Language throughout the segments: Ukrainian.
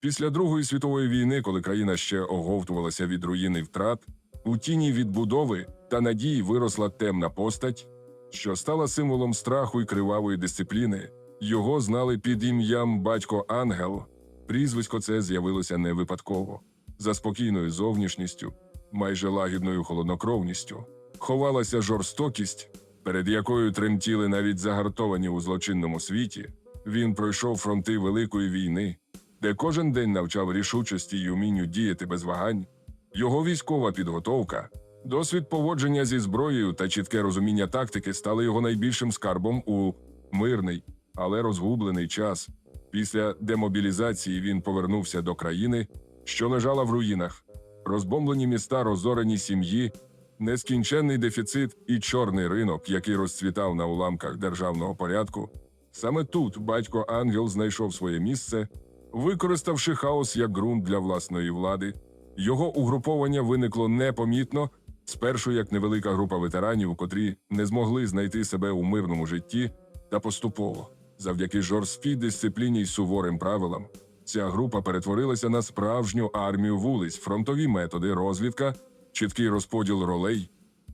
Після Другої світової війни, коли країна ще оговтувалася від руїни втрат, у тіні відбудови та надії виросла темна постать, що стала символом страху і кривавої дисципліни. Його знали під ім'ям батько Ангел. Прізвисько це з'явилося не випадково. За спокійною зовнішністю, майже лагідною холоднокровністю, ховалася жорстокість, перед якою тремтіли навіть загартовані у злочинному світі. Він пройшов фронти Великої війни, де кожен день навчав рішучості й умінню діяти без вагань. Його військова підготовка, досвід поводження зі зброєю та чітке розуміння тактики стали його найбільшим скарбом у мирний, але розгублений час. Після демобілізації він повернувся до країни, що лежала в руїнах, розбомблені міста, розорені сім'ї, нескінченний дефіцит і чорний ринок, який розцвітав на уламках державного порядку. Саме тут батько Ангел знайшов своє місце, використавши хаос як ґрунт для власної влади. Його угруповання виникло непомітно, спершу як невелика група ветеранів, котрі не змогли знайти себе у мирному житті, та поступово, завдяки жорсткій дисципліні й суворим правилам, ця група перетворилася на справжню армію вулиць, фронтові методи, розвідка, чіткий розподіл ролей,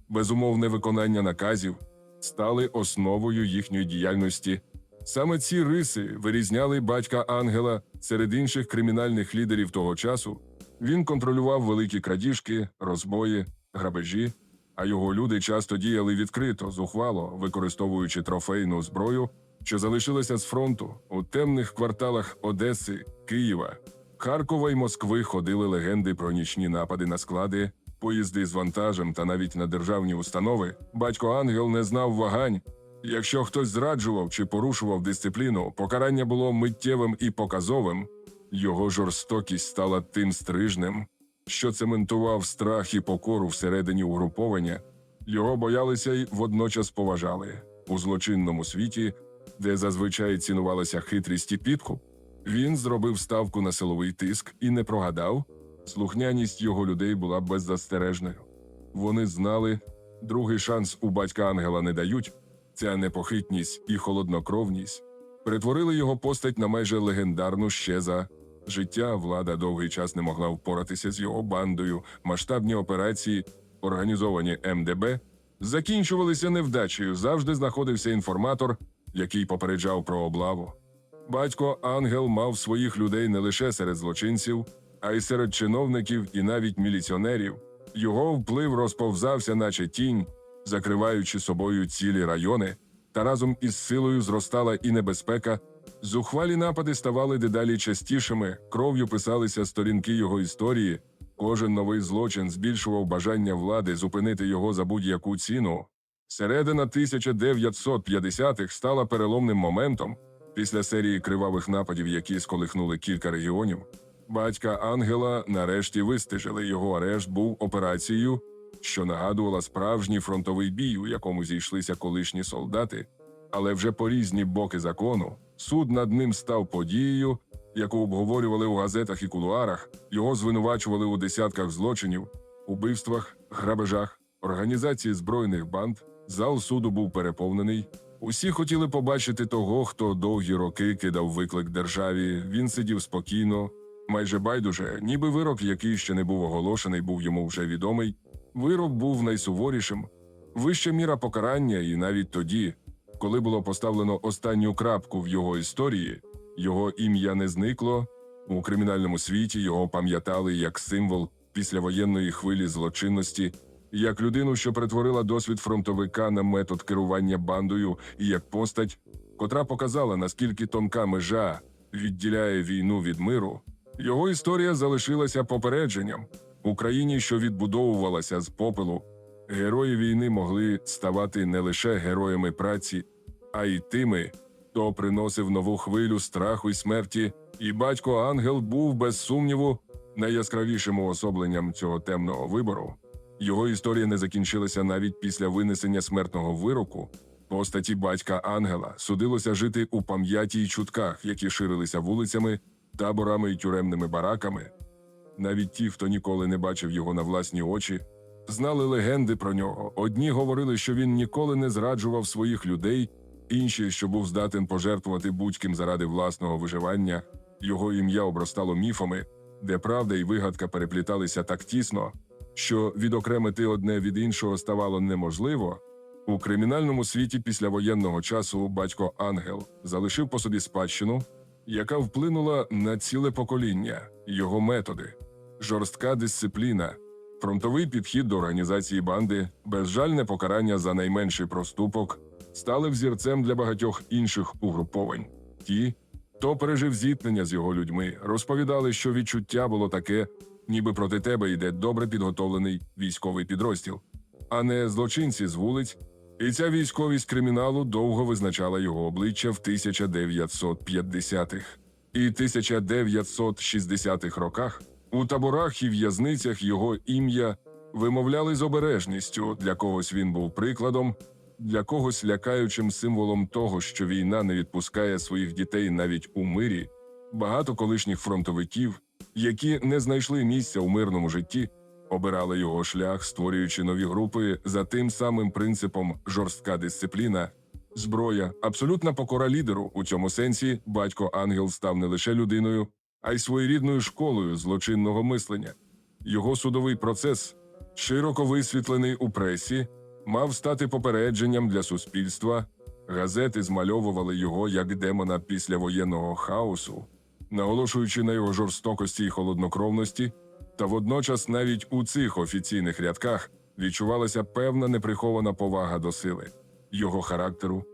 безумовне виконання наказів стали основою їхньої діяльності. Саме ці риси вирізняли батька Ангела серед інших кримінальних лідерів того часу. Він контролював великі крадіжки, розбої, грабежі, а його люди часто діяли відкрито, зухвало, використовуючи трофейну зброю, що залишилася з фронту у темних кварталах Одеси, Києва, Харкова й Москви ходили легенди про нічні напади на склади, поїзди з вантажем та навіть на державні установи. Батько Ангел не знав вагань. Якщо хтось зраджував чи порушував дисципліну, покарання було миттєвим і показовим. Його жорстокість стала тим стрижнем, що цементував страх і покору всередині угруповання. Його боялися й водночас поважали у злочинному світі, де зазвичай цінувалася хитрість і підкуп. Він зробив ставку на силовий тиск і не прогадав. Слухняність його людей була беззастережною. Вони знали, другий шанс у батька Ангела не дають. Ця непохитність і холоднокровність перетворили його постать на майже легендарну ще за життя. Влада довгий час не могла впоратися з його бандою. Масштабні операції, організовані МДБ, закінчувалися невдачею. Завжди знаходився інформатор, який попереджав про облаву. Батько Ангел мав своїх людей не лише серед злочинців, а й серед чиновників і навіть міліціонерів. Його вплив розповзався, наче тінь, закриваючи собою цілі райони, та разом із силою зростала і небезпека. Зухвалі напади ставали дедалі частішими, кров'ю писалися сторінки його історії. Кожен новий злочин збільшував бажання влади зупинити його за будь-яку ціну. Середина 1950-х стала переломним моментом після серії кривавих нападів, які сколихнули кілька регіонів. Батька Ангела нарешті вистежили. Його арешт був операцією, що нагадувала справжній фронтовий бій, у якому зійшлися колишні солдати, але вже по різні боки закону. Суд над ним став подією, яку обговорювали у газетах і кулуарах. Його звинувачували у десятках злочинів, убивствах, грабежах, організації збройних банд. Зал суду був переповнений. Усі хотіли побачити того, хто довгі роки кидав виклик державі. Він сидів спокійно, майже байдуже, ніби вирок, який ще не був оголошений, був йому вже відомий. Вирок був найсуворішим, вища міра покарання, і навіть тоді, коли було поставлено останню крапку в його історії, його ім'я не зникло. У кримінальному світі його пам'ятали як символ післявоєнної хвилі злочинності, як людину, що перетворила досвід фронтовика на метод керування бандою, і як постать, котра показала, наскільки тонка межа відділяє війну від миру. Його історія залишилася попередженням. Україні, що відбудовувалася з попелу, герої війни могли ставати не лише героями праці, а й тими, хто приносив нову хвилю страху й смерті. І батько Ангел був без сумніву найяскравішим уособленням цього темного вибору. Його історія не закінчилася навіть після винесення смертного вироку. Постаті батька Ангела судилося жити у пам'яті й чутках, які ширилися вулицями, таборами й тюремними бараками. Навіть ті, хто ніколи не бачив його на власні очі, знали легенди про нього. Одні говорили, що він ніколи не зраджував своїх людей, інші, що був здатен пожертвувати будь-ким заради власного виживання. його ім'я обростало міфами, де правда і вигадка перепліталися так тісно, що відокремити одне від іншого ставало неможливо. У кримінальному світі післявоєнного часу батько Ангел залишив по собі спадщину, яка вплинула на ціле покоління, його методи, жорстка дисципліна, фронтовий підхід до організації банди, безжальне покарання за найменший проступок стали взірцем для багатьох інших угруповань. Ті, хто пережив зіткнення з його людьми, розповідали, що відчуття було таке, ніби проти тебе йде добре підготовлений військовий підрозділ, а не злочинці з вулиць. І ця військовість криміналу довго визначала його обличчя в 1950-х і 1960-х роках. У таборах і в'язницях його ім'я вимовляли з обережністю. Для когось він був прикладом, для когось лякаючим символом того, що війна не відпускає своїх дітей навіть у мирі. Багато колишніх фронтовиків, які не знайшли місця у мирному житті, обирали його шлях, створюючи нові групи за тим самим принципом жорстка дисципліна. Зброя, абсолютна покора лідеру. У цьому сенсі батько Ангел став не лише людиною, а й своєрідною школою злочинного мислення. Його судовий процес, широко висвітлений у пресі, мав стати попередженням для суспільства. Газети змальовували його як демона післявоєнного хаосу, наголошуючи на його жорстокості і холоднокровності. Та водночас навіть у цих офіційних рядках відчувалася певна неприхована повага до сили, його характеру,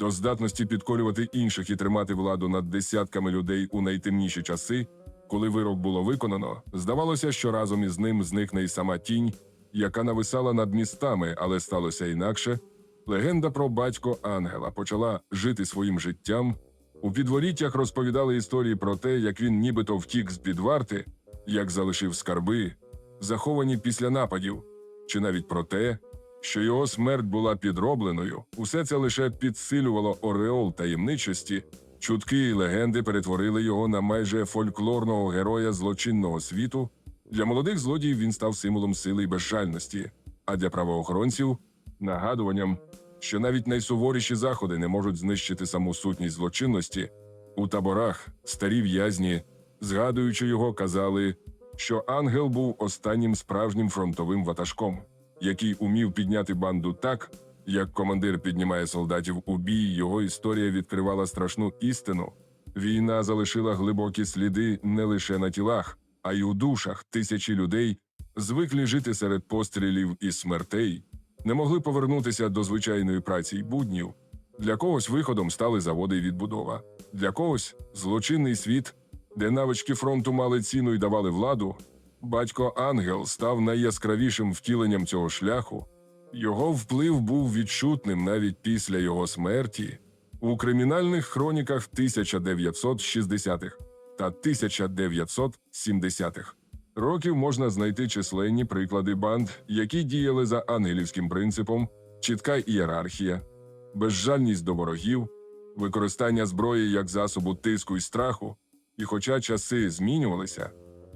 до здатності підкорювати інших і тримати владу над десятками людей у найтемніші часи, коли вирок було виконано, здавалося, що разом із ним зникне й сама тінь, яка нависала над містами, але сталося інакше. Легенда про батько Ангела почала жити своїм життям. У підворіттях розповідали історії про те, як він нібито втік з під варти, як залишив скарби, заховані після нападів, чи навіть про те, що його смерть була підробленою, усе це лише підсилювало ореол таємничості. Чутки і легенди перетворили його на майже фольклорного героя злочинного світу. Для молодих злодіїв він став символом сили й безжальності, а для правоохоронців нагадуванням, що навіть найсуворіші заходи не можуть знищити саму сутність злочинності. У таборах старі в'язні, згадуючи його, казали, що ангел був останнім справжнім фронтовим ватажком, який умів підняти банду так, як командир піднімає солдатів у бій. Його історія відкривала страшну істину. Війна залишила глибокі сліди не лише на тілах, а й у душах тисячі людей, звиклі жити серед пострілів і смертей, не могли повернутися до звичайної праці й буднів. Для когось виходом стали заводи й відбудова, для когось злочинний світ, де навички фронту мали ціну й давали владу. Батько Ангел став найяскравішим втіленням цього шляху. Його вплив був відчутним навіть після його смерті. У кримінальних хроніках 1960-х та 1970-х років можна знайти численні приклади банд, які діяли за ангелівським принципом, чітка ієрархія, безжальність до ворогів, використання зброї як засобу тиску і страху. І хоча часи змінювалися,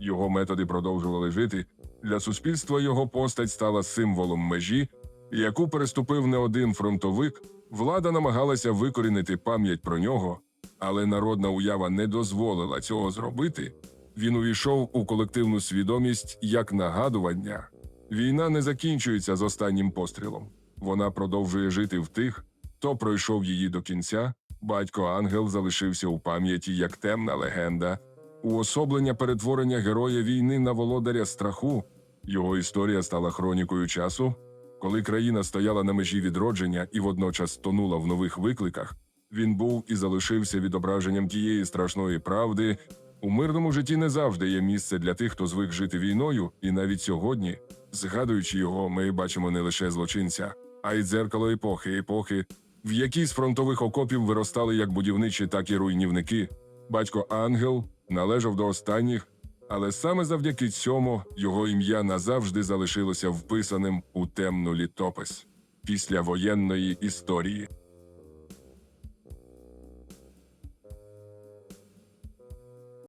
його методи продовжували жити. Для суспільства його постать стала символом межі, яку переступив не один фронтовик. Влада намагалася викорінити пам'ять про нього, але народна уява не дозволила цього зробити. Він увійшов у колективну свідомість як нагадування. Війна не закінчується з останнім пострілом. Вона продовжує жити в тих, хто пройшов її до кінця. Батько Ангел залишився у пам'яті як темна легенда, уособлення перетворення героя війни на володаря страху. Його історія стала хронікою часу, коли країна стояла на межі відродження і водночас тонула в нових викликах. Він був і залишився відображенням тієї страшної правди. У мирному житті не завжди є місце для тих, хто звик жити війною, і навіть сьогодні, згадуючи його, ми бачимо не лише злочинця, а й дзеркало епохи, епохи, в якій з фронтових окопів виростали як будівничі, так і руйнівники. Батько Ангел належав до останніх, але саме завдяки цьому його ім'я назавжди залишилося вписаним у темну літопис після воєнної історії.